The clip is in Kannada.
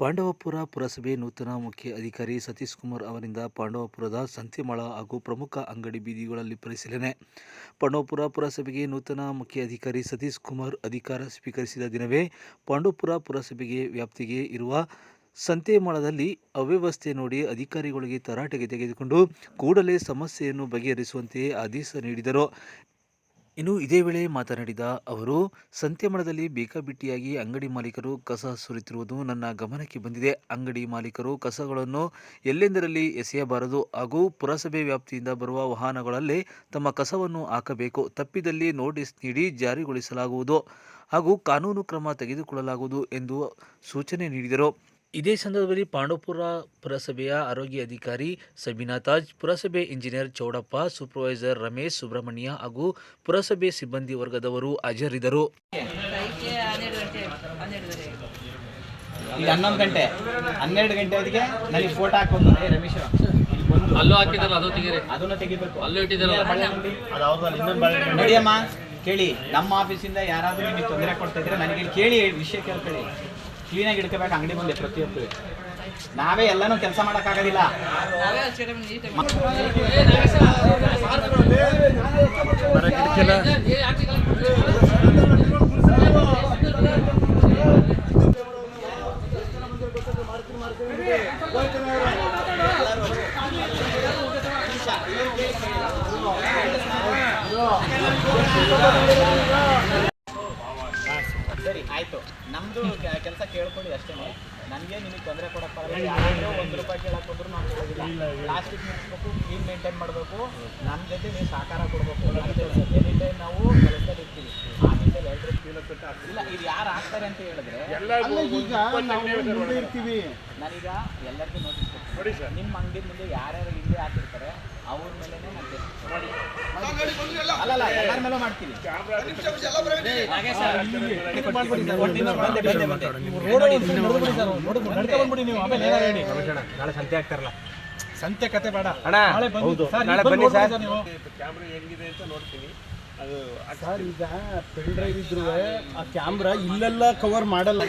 ಪಾಂಡವಪುರ ಪುರಸಭೆ ನೂತನ ಮುಖ್ಯ ಅಧಿಕಾರಿ ಸತೀಶ್ ಕುಮಾರ್ ಅವರಿಂದ ಪಾಂಡವಪುರದ ಸಂತೆಮಳ ಹಾಗೂ ಪ್ರಮುಖ ಅಂಗಡಿ ಬೀದಿಗಳಲ್ಲಿ ಪರಿಶೀಲನೆ. ಪಾಂಡವಪುರ ಪುರಸಭೆಗೆ ನೂತನ ಮುಖ್ಯ ಅಧಿಕಾರಿ ಸತೀಶ್ ಕುಮಾರ್ ಅಧಿಕಾರ ಸ್ವೀಕರಿಸಿದ ದಿನವೇ ಪಾಂಡವಪುರ ಪುರಸಭೆಗೆ ವ್ಯಾಪ್ತಿಗೆ ಇರುವ ಸಂತೆಮಳದಲ್ಲಿ ಅವ್ಯವಸ್ಥೆ ನೋಡಿ ಅಧಿಕಾರಿಗಳಿಗೆ ತರಾಟೆಗೆ ತೆಗೆದುಕೊಂಡು ಕೂಡಲೇ ಸಮಸ್ಯೆಯನ್ನು ಬಗೆಹರಿಸುವಂತೆ ಆದೇಶ ನೀಡಿದರು. ಇನ್ನು ಇದೇ ವೇಳೆ ಮಾತನಾಡಿದ ಅವರು ಸಂತೆಮಣದಲ್ಲಿ ಬೇಕಾಬಿಟ್ಟಿಯಾಗಿ ಅಂಗಡಿ ಮಾಲೀಕರು ಕಸ ಸುರಿತಿರುವುದು ನನ್ನ ಗಮನಕ್ಕೆ ಬಂದಿದೆ. ಅಂಗಡಿ ಮಾಲೀಕರು ಕಸಗಳನ್ನು ಎಲ್ಲೆಂದರಲ್ಲಿ ಎಸೆಯಬಾರದು ಹಾಗೂ ಪುರಸಭೆ ವ್ಯಾಪ್ತಿಯಿಂದ ಬರುವ ವಾಹನಗಳಲ್ಲೇ ತಮ್ಮ ಕಸವನ್ನು ಹಾಕಬೇಕು. ತಪ್ಪಿದಲ್ಲಿ ನೋಟಿಸ್ ನೀಡಿ ಜಾರಿಗೊಳಿಸಲಾಗುವುದು ಹಾಗೂ ಕಾನೂನು ಕ್ರಮ ತೆಗೆದುಕೊಳ್ಳಲಾಗುವುದು ಎಂದು ಸೂಚನೆ ನೀಡಿದರು. ಇದೇ ಸಂದರ್ಭದಲ್ಲಿ ಪಾಂಡವಪುರ ಪುರಸಭೆಯ ಆರೋಗ್ಯ ಅಧಿಕಾರಿ ಸಬೀನಾ ತಾಜ್ ಪುರಸಭೆ ಇಂಜಿನಿಯರ್ ಚೌಡಪ್ಪ ಸೂಪರ್ವೈಸರ್ ರಮೇಶ್ ಸುಬ್ರಹ್ಮಣ್ಯ ಹಾಗೂ ಪುರಸಭೆ ಸಿಬ್ಬಂದಿ ವರ್ಗದವರು ಹಾಜರಿದ್ದರು. ಹನ್ನೊಂದು ಗಂಟೆ ಹನ್ನೆರಡು ಗಂಟೆ ಹೊತ್ತಿಗೆ ನನಗೆ ಫೋಟೋ ಹಾಕೊಂಡು ಏ ರಮೇಶ್ ಇಲ್ಲಿ ಬಂದು ಅಲ್ಲೂ ಹಾಕಿದಾರಲ್ಲ ಅದು ತೆಗೀರಿ. ಅದನ್ನು ತೆಗಿಬೇಕು. ಅಲ್ಲೂ ಇಟ್ಟಿದ್ದಾರಲ್ಲ ನೋಡಿಯಮ್ಮ ಕೇಳಿ ನಮ್ಮ ಆಫೀಸಿಂದ ಯಾರಾದರೂ ನಿಮಗೆ ತೊಂದರೆ ಕೊಡ್ತಾ ಇದ್ರೆ ನನಗೆ ಕೇಳಿ ವಿಷಯ ಕೇಳ್ಕೊಳ್ಳಿ. ಕ್ಲೀನಾಗಿ ಇಡ್ಕೋಬೇಕು ಅಂಗಡಿ ಮುಂದೆ ಪ್ರತಿಯೊಬ್ಬರು ನಾವೇ ಎಲ್ಲಾನು ಕೆಲಸ ಮಾಡೋಕ್ಕಾಗೋದಿಲ್ಲ. ನಮ್ದು ಕೆಲಸ ಕೇಳ್ಕೊಳ್ಳಿ ಅಷ್ಟೇ. ನನಗೆ ನಿಮಗೆ ತೊಂದರೆ ಕೊಡಕ್ಕೆ ಬರಲ್ಲ. ಯಾರಾದ್ರೂ ಒಂದು ರೂಪಾಯಿ ಕೇಳಕ್ ಬಂದ್ರು ನಾವು ಕೇಳೋದಿಲ್ಲ. ಪ್ಲಾಸ್ಟಿಕ್ ಮುಗಿಸ್ಬೇಕು ಕ್ಲೀನ್ ಮೇಂಟೈನ್ ಮಾಡಬೇಕು. ನಮ್ಮ ಜೊತೆ ನೀವು ಸಹಕಾರ ಕೊಡಬೇಕು. ಎನಿ ಟೈಮ್ ನಾವು ಕೆಲಸದಲ್ಲಿ ಇರ್ತೀವಿ. ಆ ಎಲ್ಲರೂ ಎಲ್ರು ಇಲ್ಲ ಇದು ಯಾರು ಆಗ್ತಾರೆ ಅಂತ ಹೇಳಿದ್ರೆ ನಾನೀಗ ಎಲ್ಲರಿಗೂ ನೋಟಿಸ್ ಕೊಡ್ತೀನಿ. ನಿಮ್ಮ ಅಂಗಡಿ ಮುಂದೆ ಯಾರ್ಯಾರು ಹಿಂದೆ ಹಾಕಿರ್ತಾರೆ ಅವ್ರ ಮೇಲೆ ಮಾಡ್ತೀವಿ ಬಂದೆ, ಬಂದೆ. ನಾಳೆ ಸಂತೆ ಆಗ್ತಾರಲ್ಲ. ಸಂತೆ ಕತೆ ಬೇಡ. ಅಣ್ಣ ನಾಳೆ ಬನ್ನಿ ಸರ್, ನೀವು. ನೀವು ಕ್ಯಾಮ್ರಾ ಹೆಂಗಿದೆ ಅಂತ ನೋಡ್ತೀನಿ. ಅದು ಸರ್ ಈಗ ಪೆನ್ ಡ್ರೈವ್ ಇದ್ರು ಆ ಕ್ಯಾಮ್ರಾ ಇಲ್ಲೆಲ್ಲ ಕವರ್ ಮಾಡಲ್ಲ.